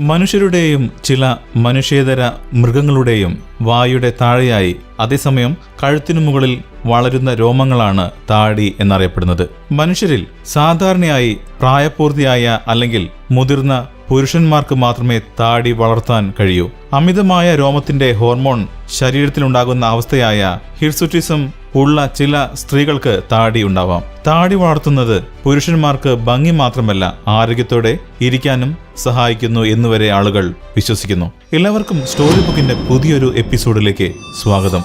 മനുഷ്യരുടെയും ചില മനുഷ്യേതര മൃഗങ്ങളുടെയും വായുടെ താഴെയായി അതേസമയം കഴുത്തിനു മുകളിൽ വളരുന്ന രോമങ്ങളാണ് താടി എന്നറിയപ്പെടുന്നത്. മനുഷ്യരിൽ സാധാരണയായി പ്രായപൂർത്തിയായ അല്ലെങ്കിൽ മുതിർന്ന പുരുഷന്മാർക്ക് മാത്രമേ താടി വളർത്താൻ കഴിയൂ. അമിതമായ രോമത്തിന്റെ ഹോർമോൺ ശരീരത്തിലുണ്ടാകുന്ന അവസ്ഥയായ ഹിർസുറ്റിസം ഉള്ള ചില സ്ത്രീകൾക്ക് താടി ഉണ്ടാവാം. താടി വളർത്തുന്നത് പുരുഷന്മാർക്ക് ഭംഗി മാത്രമല്ല ആരോഗ്യത്തോടെ ഇരിക്കാനും സഹായിക്കുന്നു എന്നുവരെ ആളുകൾ വിശ്വസിക്കുന്നു. എല്ലാവർക്കും സ്റ്റോറി ബുക്കിന്റെ പുതിയൊരു എപ്പിസോഡിലേക്ക് സ്വാഗതം.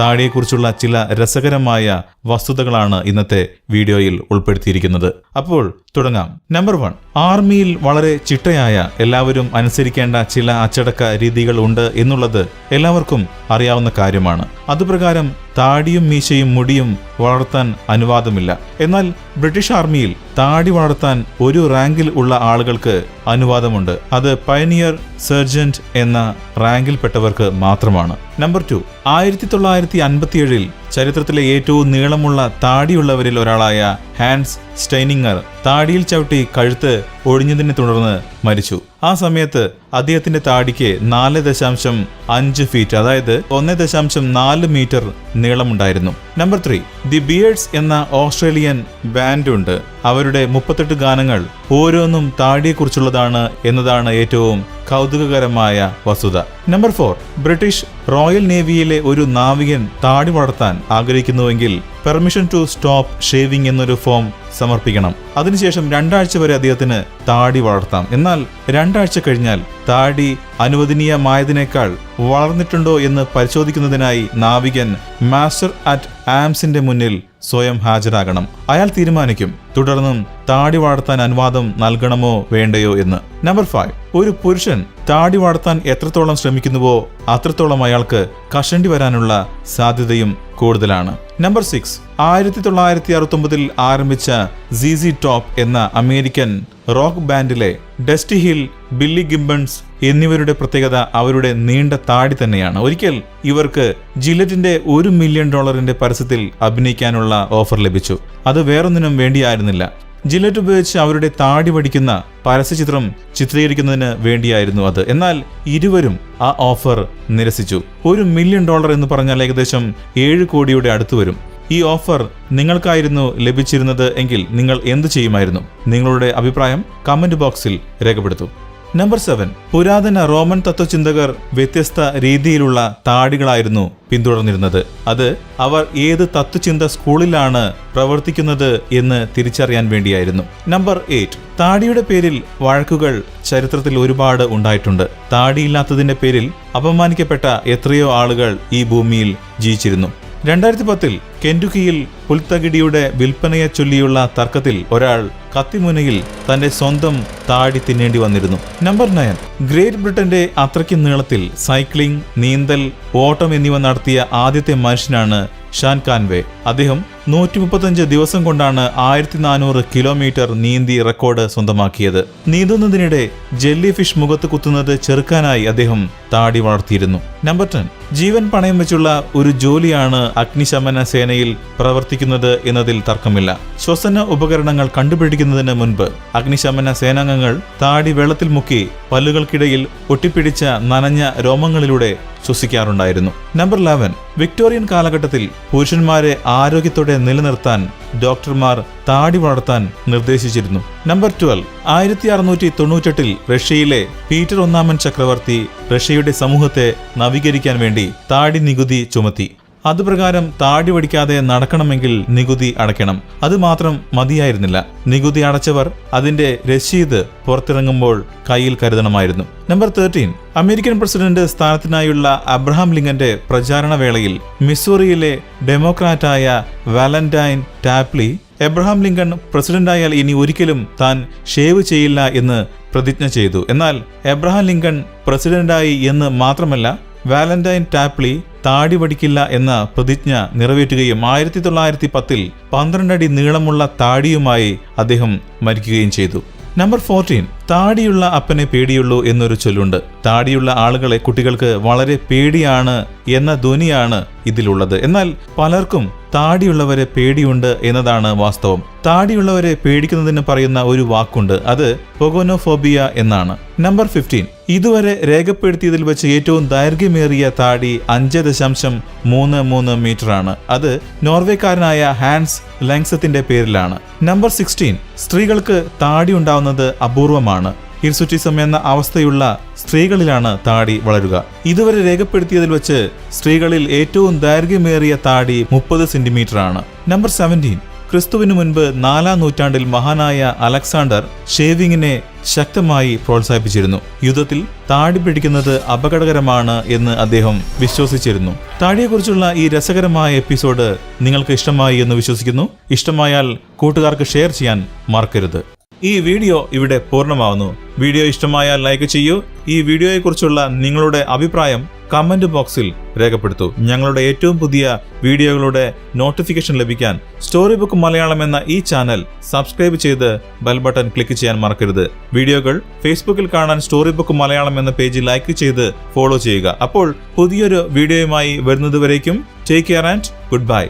താടിയെക്കുറിച്ചുള്ള ചില രസകരമായ വസ്തുതകളാണ് ഇന്നത്തെ വീഡിയോയിൽ ഉൾപ്പെടുത്തിയിരിക്കുന്നത്. അപ്പോൾ തുടങ്ങാം. നമ്പർ വൺ ആർമിയിൽ വളരെ ചിട്ടയായ എല്ലാവരും അനുസരിക്കേണ്ട ചില അച്ചടക്ക രീതികൾ ഉണ്ട് എന്നുള്ളത് എല്ലാവർക്കും അറിയാവുന്ന കാര്യമാണ്. അതുപ്രകാരം താടിയും മീശയും മുടിയും വളർത്താൻ അനുവാദമില്ല. എന്നാൽ ബ്രിട്ടീഷ് ആർമിയിൽ താടി വളർത്താൻ ഒരു റാങ്കിൽ ഉള്ള ആളുകൾക്ക് അനുവാദമുണ്ട്. അത് പയനിയർ സർജന്റ് എന്ന റാങ്കിൽപ്പെട്ടവർക്ക് മാത്രമാണ്. നമ്പർ ടു ആയിരത്തി തൊള്ളായിരത്തി അൻപത്തിയേഴിൽ ചരിത്രത്തിലെ ഏറ്റവും നീളമുള്ള താടിയുള്ളവരിൽ ഒരാളായ ഹാൻസ് സ്റ്റൈനിങ്ങർ താടിയിൽ ചവിട്ടി കഴുത്ത് ഒഴിഞ്ഞതിനെ തുടർന്ന് മരിച്ചു. ആ സമയത്ത് അദ്ദേഹത്തിന്റെ താടിക്ക് നാല് ദശാംശം അഞ്ച് ഫീറ്റ് അതായത് ഒന്ന് ദശാംശം നാല് മീറ്റർ നീളമുണ്ടായിരുന്നു. നമ്പർ ത്രീ ദി ബിയേഴ്സ് എന്ന ഓസ്ട്രേലിയൻ ബാൻഡ് ഉണ്ട് അവരുടെ മുപ്പത്തെട്ട് ഗാനങ്ങൾ ഓരോന്നും താടിയെക്കുറിച്ചുള്ളതാണ് എന്നതാണ് ഏറ്റവും കൗതുകകരമായ വസ്തുത. നമ്പർ ഫോർ ബ്രിട്ടീഷ് റോയൽ നേവിയിലെ ഒരു നാവികൻ താടി വളർത്താൻ ആഗ്രഹിക്കുന്നുവെങ്കിൽ പെർമിഷൻ ടു സ്റ്റോപ്പ് ഷേവിംഗ് എന്നൊരു ഫോം സമർപ്പിക്കണം. അതിനുശേഷം രണ്ടാഴ്ച വരെ അദ്ദേഹത്തിന് താടി വളർത്താം. എന്നാൽ രണ്ടാഴ്ച കഴിഞ്ഞാൽ താടി അനുവദനീയമായതിനേക്കാൾ വളർന്നിട്ടുണ്ടോ എന്ന് പരിശോധിക്കുന്നതിനായി നാവികൻ മാസ്റ്റർ അറ്റ് ആംസിന്റെ മുന്നിൽ സ്വയം ഹാജരാകണം. അയാൾ തീരുമാനിക്കും. തുടർന്നും താടി വളർത്താൻ അനുവാദം നൽകണമോ വേണ്ടയോ എന്ന്. Number five. ഒരു പുരുഷൻ താടി വളർത്താൻ എത്രത്തോളം ശ്രമിക്കുന്നുവോ അത്രത്തോളം അയാൾക്ക് കഷണ്ടി വരാനുള്ള സാധ്യതയും കൂടുതലാണ്. Number six. ആയിരത്തി തൊള്ളായിരത്തി അറുപത്തൊമ്പതിൽ ആരംഭിച്ച സി ടോപ്പ് എന്ന അമേരിക്കൻ റോക്ക് ബാൻഡിലെ ഡസ്റ്റി ഹിൽ ബില്ലി ഗിംബൺസ് എന്നിവരുടെ പ്രത്യേകത അവരുടെ നീണ്ട താടി തന്നെയാണ്. ഒരിക്കൽ ഇവർക്ക് ജില്ലറ്റിന്റെ ഒരു മില്യൺ ഡോളറിന്റെ പരസ്യത്തിൽ അഭിനയിക്കാനുള്ള ഓഫർ ലഭിച്ചു. അത് വേറൊന്നിനും വേണ്ടിയായിരുന്നില്ല. ജില്ലറ്റ് ഉപയോഗിച്ച് അവരുടെ താടി പഠിക്കുന്ന പരസ്യചിത്രം ചിത്രീകരിക്കുന്നതിന് വേണ്ടിയായിരുന്നു അത്. എന്നാൽ ഇരുവരും ആ ഓഫർ നിരസിച്ചു. ഒരു മില്യൺ ഡോളർ എന്ന് പറഞ്ഞാൽ ഏകദേശം ഏഴ് കോടിയുടെ അടുത്ത് വരും. ഈ ഓഫർ നിങ്ങൾക്കായിരുന്നു ലഭിച്ചിരുന്നത് എങ്കിൽ നിങ്ങൾ എന്ത് ചെയ്യുമായിരുന്നു? നിങ്ങളുടെ അഭിപ്രായം കമന്റ് ബോക്സിൽ രേഖപ്പെടുത്തൂ. Number seven. പുരാതന റോമൻ തത്വചിന്തകർ വ്യത്യസ്ത രീതിയിലുള്ള താടികളായിരുന്നു പിന്തുടർന്നിരുന്നത്. അത് അവർ ഏത് തത്വചിന്ത സ്കൂളിലാണ് പ്രവർത്തിക്കുന്നത് എന്ന് തിരിച്ചറിയാൻ വേണ്ടിയായിരുന്നു. Number eight. താടിയുടെ പേരിൽ വഴക്കുകൾ ചരിത്രത്തിൽ ഒരുപാട് ഉണ്ടായിട്ടുണ്ട്. താടിയില്ലാത്തതിന്റെ പേരിൽ അപമാനിക്കപ്പെട്ട എത്രയോ ആളുകൾ ഈ ഭൂമിയിൽ ജീവിച്ചിരുന്നു. രണ്ടായിരത്തി പത്തിൽ കെൻഡുക്കിയിൽ പുൽത്തകിടിയുടെ വിൽപ്പനയെ ചൊല്ലിയുള്ള തർക്കത്തിൽ ഒരാൾ കത്തിമുനയിൽ തന്റെ സ്വന്തം താടി തിന്നേണ്ടി വന്നിരുന്നു. നമ്പർ നയൻ ഗ്രേറ്റ് ബ്രിട്ടന്റെ അത്രയ്ക്ക് നീളത്തിൽ സൈക്ലിംഗ് നീന്തൽ ഓട്ടം എന്നിവ നടത്തിയ ആദ്യത്തെ മനുഷ്യനാണ് ഷാൻ കാൻവേ. അദ്ദേഹം നൂറ്റി മുപ്പത്തഞ്ച് ദിവസം കൊണ്ടാണ് ആയിരത്തി നാനൂറ് കിലോമീറ്റർ നീന്തി റെക്കോർഡ് സ്വന്തമാക്കിയത്. നീന്തുന്നതിനിടെ ജെല്ലി ഫിഷ് മുഖത്ത് കുത്തുന്നത് ചെറുക്കാനായി അദ്ദേഹം താടി വളർത്തിയിരുന്നു. Number ten. ജീവൻ പണയം വെച്ചുള്ള ഒരു ജോലിയാണ് അഗ്നിശമന സേനയിൽ പ്രവർത്തിക്കുന്നത് എന്നതിൽ തർക്കമില്ല. ശ്വസന ഉപകരണങ്ങൾ കണ്ടുപിടിക്കുന്നതിന് മുൻപ് അഗ്നിശമന സേനാംഗങ്ങൾ താടി വെള്ളത്തിൽ മുക്കി പല്ലുകൾക്കിടയിൽ ഒട്ടിപ്പിടിച്ച നനഞ്ഞ രോമങ്ങളിലൂടെ ശ്വസിക്കാറുണ്ടായിരുന്നു. Number eleven. വിക്ടോറിയൻ കാലഘട്ടത്തിൽ പുരുഷന്മാരെ ആരോഗ്യത്തോടെ നിലനിർത്താൻ ഡോക്ടർമാർ താടി വളർത്താൻ നിർദ്ദേശിച്ചിരുന്നു. Number twelve. ആയിരത്തി അറുന്നൂറ്റി തൊണ്ണൂറ്റെട്ടിൽ റഷ്യയിലെ പീറ്റർ ഒന്നാമൻ ചക്രവർത്തി റഷ്യയുടെ സമൂഹത്തെ നവീകരിക്കാൻ വേണ്ടി താടി നികുതി ചുമത്തി. അതുപ്രകാരം താടി വടിക്കാതെ നടക്കണമെങ്കിൽ നികുതി അടയ്ക്കണം. അതുമാത്രം മതിയായിരുന്നില്ല. നികുതി അടച്ചവർ അതിന്റെ രസീത് പുറത്തിറങ്ങുമ്പോൾ കയ്യിൽ കരുതണമായിരുന്നു. Number thirteen. അമേരിക്കൻ പ്രസിഡന്റ് സ്ഥാനത്തിനായുള്ള അബ്രഹാം ലിങ്കന്റെ പ്രചാരണ വേളയിൽ മിസൂറിയിലെ ഡെമോക്രാറ്റായ വാലന്റൈൻ ടാപ്ലി എബ്രഹാം ലിങ്കൺ പ്രസിഡന്റായാൽ ഇനി ഒരിക്കലും താൻ ഷേവ് ചെയ്യില്ല എന്ന് പ്രതിജ്ഞ ചെയ്തു. എന്നാൽ എബ്രഹാം ലിങ്കൺ പ്രസിഡന്റായി എന്ന് മാത്രമല്ല വാലന്റൈൻ ടാപ്ലി താടി പഠിക്കില്ല എന്ന പ്രതിജ്ഞ നിറവേറ്റുകയും ആയിരത്തി തൊള്ളായിരത്തി പത്തിൽ പന്ത്രണ്ടടി നീളമുള്ള താടിയുമായി അദ്ദേഹം മരിക്കുകയും ചെയ്തു. നമ്പർ ഫോർട്ടീൻ താടിയുള്ള അപ്പനെ പേടിയുള്ളൂ എന്നൊരു ചൊല്ലുണ്ട്. താടിയുള്ള ആളുകളെ കുട്ടികൾക്ക് വളരെ പേടിയാണ് എന്ന ധ്വനിയാണ് ഇതിലുള്ളത്. എന്നാൽ പലർക്കും താടിയുള്ളവരെ പേടിയുണ്ട് എന്നതാണ് വാസ്തവം. താടിയുള്ളവരെ പേടിക്കുന്നതിന് പറയുന്ന ഒരു വാക്കുണ്ട് അത് പൊഗോനോഫോബിയ എന്നാണ്. നമ്പർ ഫിഫ്റ്റീൻ ഇതുവരെ രേഖപ്പെടുത്തിയതിൽ വെച്ച് ഏറ്റവും ദൈർഘ്യമേറിയ താടി അഞ്ച് ദശാംശം മൂന്ന് മൂന്ന് മീറ്റർ ആണ് അത് നോർവേക്കാരനായ ഹാൻസ് ലെങ്സത്തിന്റെ പേരിലാണ്. നമ്പർ സിക്സ്റ്റീൻ സ്ത്രീകൾക്ക് താടി ഉണ്ടാവുന്നത് അപൂർവമാണ്. ഹിർസുറ്റിസം എന്ന അവസ്ഥയുള്ള സ്ത്രീകളിലാണ് താടി വളരുക. ഇതുവരെ രേഖപ്പെടുത്തിയതിൽ വെച്ച് സ്ത്രീകളിൽ ഏറ്റവും ദൈർഘ്യമേറിയ താടി മുപ്പത് സെന്റിമീറ്റർ ആണ് നമ്പർ സെവന്റീൻ. ക്രിസ്തുവിനു മുൻപ് നാലാം നൂറ്റാണ്ടിൽ മഹാനായ അലക്സാണ്ടർ ഷേവിങ്ങിനെ ശക്തമായി പ്രോത്സാഹിപ്പിച്ചിരുന്നു. യുദ്ധത്തിൽ താടി പിടിക്കുന്നത് അപകടകരമാണ് എന്ന് അദ്ദേഹം വിശ്വസിച്ചിരുന്നു. താടിയെക്കുറിച്ചുള്ള ഈ രസകരമായ എപ്പിസോഡ് നിങ്ങൾക്ക് ഇഷ്ടമായി എന്ന് വിശ്വസിക്കുന്നു. ഇഷ്ടമായാൽ കൂട്ടുകാർക്ക് ഷെയർ ചെയ്യാൻ മറക്കരുത്. ഈ വീഡിയോ ഇവിടെ പൂർണമാവുന്നു. വീഡിയോ ഇഷ്ടമായാൽ ലൈക്ക് ചെയ്യൂ. ഈ വീഡിയോയെക്കുറിച്ചുള്ള നിങ്ങളുടെ അഭിപ്രായം കമന്റ് ബോക്സിൽ രേഖപ്പെടുത്തൂ. ഞങ്ങളുടെ ഏറ്റവും പുതിയ വീഡിയോകളുടെ നോട്ടിഫിക്കേഷൻ ലഭിക്കാൻ സ്റ്റോറി ബുക്ക് മലയാളം എന്ന ഈ ചാനൽ സബ്സ്ക്രൈബ് ചെയ്ത് ബെൽ ബട്ടൺ ക്ലിക്ക് ചെയ്യാൻ മറക്കരുത്. വീഡിയോകൾ ഫേസ്ബുക്കിൽ കാണാൻ സ്റ്റോറി ബുക്ക് മലയാളം എന്ന പേജ് ലൈക്ക് ചെയ്ത് ഫോളോ ചെയ്യുക. അപ്പോൾ പുതിയൊരു വീഡിയോയുമായി വരുന്നതുവരേക്കും. Take care and goodbye.